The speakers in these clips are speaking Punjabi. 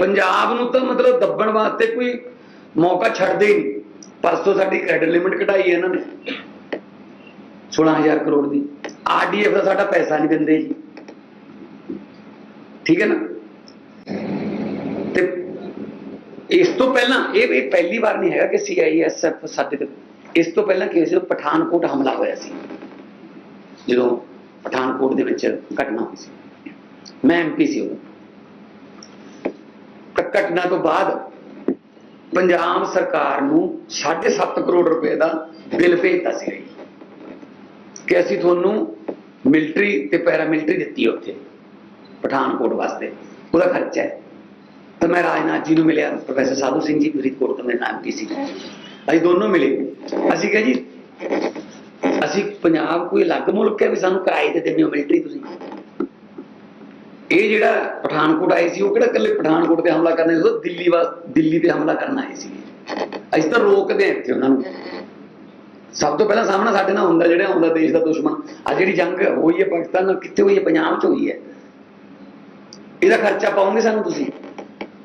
ਪੰਜਾਬ ਨੂੰ ਤਾਂ ਮਤਲਬ ਦੱਬਣ ਵਾਸਤੇ ਕੋਈ ਮੌਕਾ ਛੱਡਦੇ ਹੀ ਨਹੀਂ। ਪਰਸੋਂ ਸਾਡੀ ਕ੍ਰੈਡਿਟ ਲਿਮਿਟ ਘਟਾਈ ਹੈ ਇਹਨਾਂ ਨੇ। 16000 ਕਰੋੜ ਦੀ। ਆਰਡੀਐਫ ਦਾ ਸਾਡਾ ਪੈਸਾ ਨਹੀਂ ਦਿੰਦੇ ਜੀ। ਠੀਕ ਹੈ ਨਾ? ਤੇ ਇਸ ਤੋਂ ਪਹਿਲਾਂ ਇਹ ਇਹ ਪਹਿਲੀ ਵਾਰ ਨਹੀਂ ਹੈਗਾ ਕਿ ਸੀਆਈਐਸਐਫ ਸਾਡੇ ਤੇ ਇਸ ਤੋਂ ਪਹਿਲਾਂ ਕੀ ਹੋਇਆ ਸੀ ਪਠਾਨਕੋਟ ਹਮਲਾ ਹੋਇਆ ਸੀ। ਜਦੋਂ ਪਠਾਨਕੋਟ ਦੇ ਵਿੱਚ ਘਟਨਾ ਹੋਈ ਸੀ। ਮੈਂ ਐਮਪੀ ਸੀ ਉਹ ਘਟਨਾ ਤੋਂ ਬਾਅਦ ਪੰਜਾਬ ਸਰਕਾਰ ਨੂੰ 7.5 ਕਰੋੜ ਰੁਪਏ ਦਾ ਬਿੱਲ ਭੇਜਤਾ ਸੀ। ਕਿ ਅਸੀਂ ਤੁਹਾਨੂੰ ਮਿਲਟਰੀ ਤੇ ਪੈਰਾਮਿਲਟਰੀ ਦਿੱਤੀ ਹੈ ਉੱਥੇ, ਪਠਾਨਕੋਟ ਵਾਸਤੇ। ਉਹਦਾ ਖਰਚਾ ਹੈ। ਤਾਂ ਮੈਂ ਰਾਜਨਾਥ ਜੀ ਨੂੰ ਮਿਲਿਆ, ਪ੍ਰੋਫੈਸਰ ਸਾਧੂ ਸਿੰਘ ਜੀ ਫਰੀਦਕੋਟ ਤੋਂ ਮੇਰੇ ਨਾਮ ਕੀ ਸੀ? ਅਸੀਂ ਦੋਨੋਂ ਮਿਲੇ। ਅਸੀਂ ਕਿਹਾ ਜੀ, ਅਸੀਂ ਪੰਜਾਬ ਕੋਈ ਅਲੱਗ ਮੁਲਕ ਹੈ ਵੀ ਸਾਨੂੰ ਕਿਰਾਏ ਤੇ ਦਿੰਦੇ ਹੋ ਮਿਲਟਰੀ ਤੁਸੀਂ? ਇਹ ਜਿਹੜਾ ਪਠਾਨਕੋਟ ਆਏ ਸੀ, ਉਹ ਕਿਹੜਾ ਇਕੱਲੇ ਪਠਾਨਕੋਟ ਤੇ ਹਮਲਾ ਕਰਨਾ ਸੀ? ਉਹ ਦਿੱਲੀ ਵਾਸ, ਦਿੱਲੀ ਤੇ ਹਮਲਾ ਕਰਨ ਆਏ ਸੀ। ਅਸੀਂ ਤਾਂ ਰੋਕਦੇ ਹਾਂ ਇੱਥੇ ਉਹਨਾਂ ਨੂੰ। ਸਭ ਤੋਂ ਪਹਿਲਾਂ ਸਾਹਮਣਾ ਸਾਡੇ ਨਾਲ ਹੁੰਦਾ, ਜਿਹੜਾ ਹੁੰਦਾ ਦੇਸ਼ ਦਾ ਦੁਸ਼ਮਣ। ਆ ਜਿਹੜੀ ਜੰਗ ਹੋਈ ਹੈ ਪਾਕਿਸਤਾਨ ਨਾਲ, ਕਿੱਥੇ ਹੋਈ ਹੈ? ਪੰਜਾਬ 'ਚ ਹੋਈ ਹੈ। ਇਹਦਾ ਖਰਚਾ ਪਾਉਂਗੇ ਸਾਨੂੰ ਤੁਸੀਂ?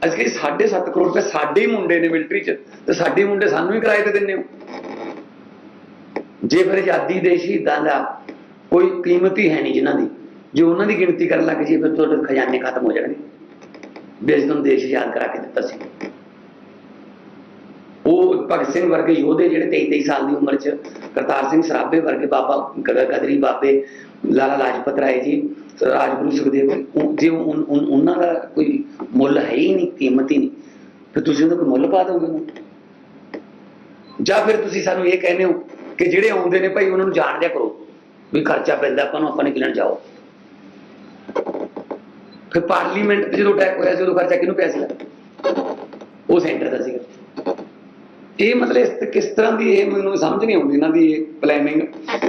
ਅਸੀਂ ਕਿ 7.5 ਕਰੋੜ ਰੁਪਏ ਸਾਡੇ ਹੀ ਮੁੰਡੇ ਨੇ ਮਿਲਟਰੀ 'ਚ, ਤੇ ਸਾਡੇ ਮੁੰਡੇ ਸਾਨੂੰ ਹੀ ਕਿਰਾਏ ਤੇ ਦਿੰਦੇ ਹੋ। ਜੇ ਫਿਰ ਆਜ਼ਾਦੀ ਦੇ ਸ਼ਹੀਦਾਂ ਦਾ ਕੋਈ ਕੀਮਤ ਹੀ ਹੈ ਨਹੀਂ ਜਿਨ੍ਹਾਂ ਦੀ। ਜੇ ਉਹਨਾਂ ਦੀ ਗਿਣਤੀ ਕਰਨ ਲੱਗ ਜੀ ਫਿਰ ਤੁਹਾਡੇ ਖਜ਼ਾਨੇ ਖਤਮ ਹੋ ਜਾਣਗੇ। ਵੀ ਅਸੀਂ ਤੁਹਾਨੂੰ ਦੇਸ਼ ਯਾਦ ਕਰਾ ਕੇ ਦਿੱਤਾ ਸੀ। ਉਹ ਭਗਤ ਸਿੰਘ ਵਰਗੇ ਯੋਧੇ ਜਿਹੜੇ 23 23 ਸਾਲ ਦੀ ਉਮਰ 'ਚ, ਕਰਤਾਰ ਸਿੰਘ ਸਰਾਭੇ ਵਰਗੇ ਬਾਬਾ, ਗ- ਗਦਰੀ ਬਾਬੇ ਲਾਲਾ ਲਾਜਪਤ ਰਾਏ ਜੀ, ਰਾਜਗੁਰੂ ਸੁਖਦੇਵ ਉਹ- ਜੇ ਉਹਨਾਂ ਦਾ ਕੋਈ ਮੁੱਲ ਹੈ ਹੀ ਨਹੀਂ, ਕੀਮਤ ਹੀ ਨਹੀਂ, ਫਿਰ ਤੁਸੀਂ ਉਹਦਾ ਕੋਈ ਮੁੱਲ ਪਾ ਦੋਗੇ? ਉਹਨੂੰ ਜਾਂ ਫਿਰ ਤੁਸੀਂ ਸਾਨੂੰ ਇਹ ਕਹਿੰਦੇ ਹੋ ਕਿ ਜਿਹੜੇ ਆਉਂਦੇ ਨੇ ਭਾਈ, ਉਹਨਾਂ ਨੂੰ ਜਾਣ ਦਿਆ ਕਰੋ, ਵੀ ਖਰਚਾ ਪੈਂਦਾ, ਆਪਾਂ ਨੂੰ, ਆਪਾਂ ਨੇ ਕਿਲਣ ਜਾਓ। ਫਿਰ ਪਾਰਲੀਮੈਂਟ 'ਚ ਜਦੋਂ ਅਟੈਕ ਹੋਇਆ ਸੀ, ਉਦੋਂ ਖਰਚਾ ਕਿਹਨੂੰ ਪਿਆ ਸੀਗਾ? ਉਹ ਸੈਂਟਰ ਦਾ ਸੀਗਾ। ਇਹ ਮਤਲਬ ਕਿਸ ਤਰ੍ਹਾਂ ਦੀ ਇਹ ਮੈਨੂੰ ਸਮਝ ਨਹੀਂ ਆਉਂਦੀ, ਇਹਨਾਂ ਦੀ ਪਲੈਨਿੰਗ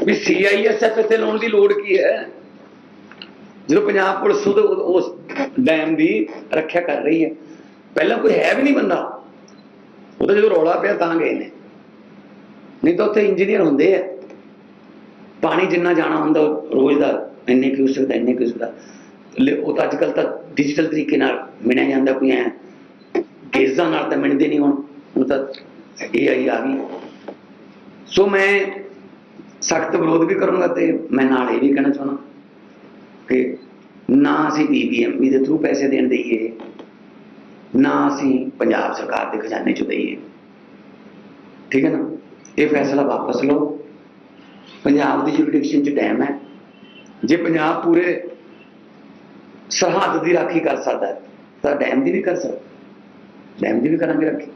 ਵੀ ਸੀਆਈਐਸਐਫ ਇੱਥੇ ਲਾਉਣ ਦੀ ਲੋੜ ਕੀ ਹੈ? ਜਦੋਂ ਪੰਜਾਬ ਪੁਲਿਸ ਉਸ ਡੈਮ ਦੀ ਰੱਖਿਆ ਕਰ ਰਹੀ ਹੈ। ਪਹਿਲਾਂ ਕੋਈ ਹੈ ਵੀ ਨਹੀਂ ਬੰਦਾ। ਉਹ ਤਾਂ ਜਦੋਂ ਰੌਲਾ ਪਿਆ ਤਾਂ ਗਏ ਨੇ। ਨਹੀਂ ਤਾਂ ਉੱਥੇ ਇੰਜੀਨੀਅਰ ਹੁੰਦੇ ਆ। ਪਾਣੀ ਜਿੰਨਾ ਜਾਣਾ ਹੁੰਦਾ, ਉਹ ਰੋਜ਼ ਦਾ, ਇੰਨੇ ਕਿਊਸਕ ਦਾ ਇੰਨੇ ਕਿਊਸਕ ਦਾ ਉਹ ਤਾਂ ਅੱਜ ਕੱਲ ਤਾਂ ਡਿਜੀਟਲ ਤਰੀਕੇ ਨਾਲ ਮਿਣਿਆ ਜਾਂਦਾ ਕੋਈ ਐ। ਗੇਜ਼ਾਂ ਨਾਲ ਤਾਂ ਮਿਣਦੇ ਨਹੀਂ ਹੁਣ ਹੁਣ ਤਾਂ ਇਹ ਆਈ ਆ ਗਈ। ਸੋ ਮੈਂ ਸਖਤ ਵਿਰੋਧ ਵੀ ਕਰੂੰਗਾ ਤੇ ਮੈਂ ਨਾਲ ਇਹ ਵੀ ਕਹਿਣਾ ਚਾਹੁੰਦਾ ਕਿ ਨਾ ਅਸੀਂ ਬੀਬੀਐਮਬੀ ਦੇ ਥਰੂ ਪੈਸੇ ਦੇਣ ਦਈਏ, ਨਾ ਅਸੀਂ ਪੰਜਾਬ ਸਰਕਾਰ ਦੇ ਖਜ਼ਾਨੇ ਚ ਦਈਏ। ਠੀਕ ਹੈ ਨਾ? ਇਹ ਫੈਸਲਾ ਵਾਪਸ ਲਓ। ਪੰਜਾਬ ਦੀ ਜੁਰਿਡਿਕਸ਼ਨ ਚ ਟਾਈਮ ਹੈ। ਜੇ ਪੰਜਾਬ ਪੂਰੇ ਸਰਹੱਦ ਦੀ ਰਾਖੀ ਕਰ ਸਕਦਾ ਹੈ, ਤਾਂ ਡੈਮ ਦੀ ਵੀ ਕਰ ਸਕਦਾ ਡੈਮ ਦੀ ਵੀ ਕਰਾਂਗੇ ਰਾਖੀ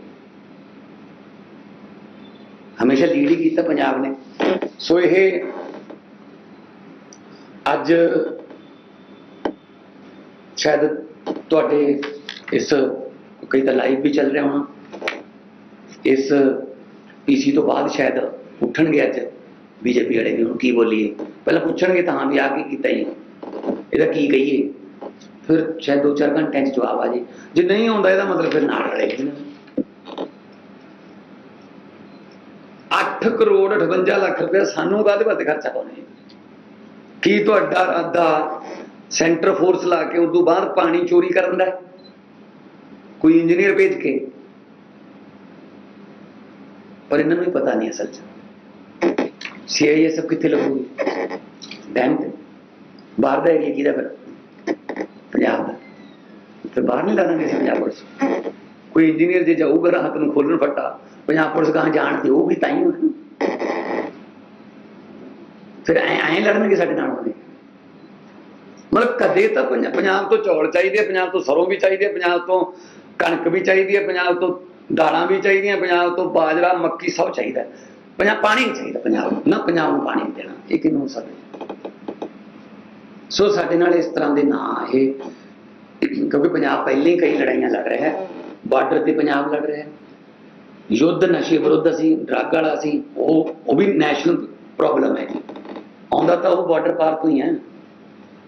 ਹਮੇਸ਼ਾ ਲੀਡ ਹੀ ਕੀਤਾ ਪੰਜਾਬ ਨੇ ਸੋ ਇਹ ਅੱਜ ਸ਼ਾਇਦ ਤੁਹਾਡੇ ਇਸ ਕਈ ਤਾਂ ਲਾਈਵ ਵੀ ਚੱਲ ਰਿਹਾ ਹੋਣਾ ਇਸ ਪੀਸੀ ਤੋਂ ਬਾਅਦ ਸ਼ਾਇਦ ਉੱਠਣਗੇ ਅੱਜ ਬੀਜੇਪੀ ਵਾਲੇ ਵੀ ਹੁਣ ਕੀ ਬੋਲੀਏ ਪਹਿਲਾਂ ਪੁੱਛਣਗੇ ਤਾਂ ਹਾਂ ਵੀ ਆ ਕੀ ਕੀਤਾ ਜੀ ਇਹਦਾ ਕੀ ਕਹੀਏ ਫਿਰ ਸ਼ਾਇਦ 2-4 ਘੰਟਿਆਂ 'ਚ ਜਵਾਬ ਆ ਜੇ ਜੇ ਨਹੀਂ ਆਉਂਦਾ ਇਹਦਾ ਮਤਲਬ ਫਿਰ ਨਾਲ ਰਲੇ ਨੇ 8 ਕਰੋੜ 58 ਲੱਖ ਰੁਪਏ ਸਾਨੂੰ ਕਾਹਦੇ ਵਾਸਤੇ ਖਰਚਾ ਪਾਉਣੇ ਕੀ ਤੁਹਾਡਾ ਇਰਾਦਾ ਸੈਂਟਰ ਫੋਰਸ ਲਾ ਕੇ ਉਦੋਂ ਬਾਅਦ ਪਾਣੀ ਚੋਰੀ ਕਰਨ ਦਾ ਹੈ? ਕੋਈ ਇੰਜੀਨੀਅਰ ਭੇਜ ਕੇ ਪਰ ਇਹਨਾਂ ਨੂੰ ਵੀ ਪਤਾ ਨਹੀਂ ਅਸਲ 'ਚ ਸੀਆਈਐਸਐਫ ਕਿੱਥੇ ਲੱਗੂਗੀ ਡੈਮ ਤੇ ਬਾਹਰ ਦਾ ਏਰੀਆ ਕਿਹਦਾ ਫਿਰ ਪੰਜਾਬ ਦਾ। ਤੇ ਬਾਹਰ ਨਹੀਂ ਲਾਣਗੇ ਅਸੀਂ ਪੰਜਾਬ ਪੁਲਿਸ ਕੋਈ ਇੰਜੀਨੀਅਰ ਜੇ ਜਾਊਗਾ ਰਾਤ ਨੂੰ ਖੋਲਣ ਫੱਟਾ, ਪੰਜਾਬ ਪੁਲਿਸ ਕਹਾਂ ਜਾਣ ਦਿਓਗੀ ਤਾਂ ਹੀ ਫਿਰ ਐ ਐ ਲੜਨਗੇ ਸਾਡੇ ਨਾਲ ਉਹਨੇ ਮਤਲਬ ਕਦੇ ਤਾਂ ਪੰਜਾਬ ਤੋਂ ਚੌਲ ਚਾਹੀਦੇ, ਪੰਜਾਬ ਤੋਂ ਸਰੋਂ ਵੀ ਚਾਹੀਦੇ, ਪੰਜਾਬ ਤੋਂ ਕਣਕ ਵੀ ਚਾਹੀਦੀ ਹੈ, ਪੰਜਾਬ ਤੋਂ ਦਾਲਾਂ ਵੀ ਚਾਹੀਦੀਆਂ, ਪੰਜਾਬ ਤੋਂ ਬਾਜਰਾ, ਮੱਕੀ ਸਭ ਚਾਹੀਦਾ। ਪੰਜਾਬ ਪਾਣੀ ਨਹੀਂ ਚਾਹੀਦਾ, ਪੰਜਾਬ ਨੂੰ। ਨਾ ਪੰਜਾਬ ਨੂੰ ਪਾਣੀ ਨਹੀਂ ਦੇਣਾ, ਇਹ ਕਿਵੇਂ ਹੋ ਸੋ ਸਾਡੇ ਨਾਲ ਇਸ ਤਰ੍ਹਾਂ ਦੇ ਨਾਂ ਇਹ। ਕਿਉਂਕਿ ਪੰਜਾਬ ਪਹਿਲਾਂ ਹੀ ਕਈ ਲੜਾਈਆਂ ਲੜ ਰਿਹਾ ਹੈ। ਬਾਰਡਰ ਤੇ ਪੰਜਾਬ ਲੜ ਰਿਹਾ ਹੈ। ਯੁੱਧ, ਨਸ਼ੇ ਵਿਰੁੱਧ ਅਸੀਂ, ਡਰੱਗ ਵਾਲਾ ਸੀ ਉਹ ਉਹ ਵੀ ਨੈਸ਼ਨਲ ਪ੍ਰੋਬਲਮ ਹੈ ਆਉਂਦਾ ਤਾਂ ਉਹ ਬਾਰਡਰ ਪਾਰ ਤੋਂ ਹੀ ਹੈ।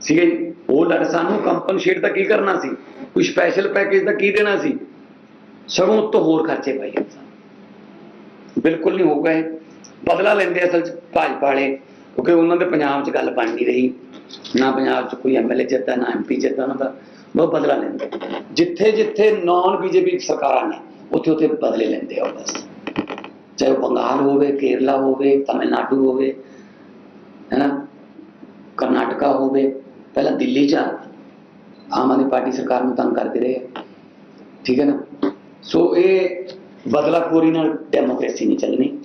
ਸੀਗੇ, ਉਹ ਲੜ ਸਾਨੂੰ ਕੰਪਨਸੇਟ ਤਾਂ ਕੀ ਕਰਨਾ ਸੀ? ਕੋਈ ਸਪੈਸ਼ਲ ਪੈਕੇਜ ਤਾਂ ਕੀ ਦੇਣਾ ਸੀ? ਸਗੋਂ ਉੱਤੋਂ ਹੋਰ ਖਰਚੇ ਪਾਈ ਜਾਂਦੇ ਬਿਲਕੁਲ ਨਹੀਂ ਹੋਊਗਾ ਇਹ। ਬਦਲਾ ਲੈਂਦੇ ਅਸਲ ਚ ਭਾਜਪਾ ਵਾਲੇ, ਕਿਉਂਕਿ ਉਹਨਾਂ ਦੇ ਪੰਜਾਬ 'ਚ ਗੱਲ ਬਣ ਨਹੀਂ ਰਹੀ। ਨਾ ਪੰਜਾਬ 'ਚ ਕੋਈ ਐਮਐਲਏ ਜਿੱਤਦਾ, ਨਾ ਐਮਪੀ ਜਿੱਤਦਾ, ਉਹਨਾਂ ਦਾ ਬਹੁਤ ਬਦਲਾ ਲੈਂਦੇ। ਜਿੱਥੇ ਜਿੱਥੇ ਨਾਨ ਬੀਜੇਪੀ ਸਰਕਾਰਾਂ ਨੇ, ਉੱਥੇ ਉੱਥੇ ਬਦਲੇ ਲੈਂਦੇ ਆ ਉਹ ਬਸ ਚਾਹੇ ਉਹ ਬੰਗਾਲ ਹੋਵੇ, ਕੇਰਲਾ ਹੋਵੇ, ਤਮਿਲਨਾਡੂ ਹੋਵੇ ਹੈ ਨਾ ਕਰਨਾਟਕਾ ਹੋਵੇ, ਪਹਿਲਾਂ ਦਿੱਲੀ 'ਚ ਆਮ ਆਦਮੀ ਪਾਰਟੀ ਸਰਕਾਰ ਨੂੰ ਤੰਗ ਕਰਦੇ ਰਹੇ ਠੀਕ ਹੈ ਨਾ? ਸੋ ਇਹ ਬਦਲਾਖੋਰੀ ਨਾਲ ਡੈਮੋਕ੍ਰੇਸੀ ਨਹੀਂ ਚੱਲਣੀ।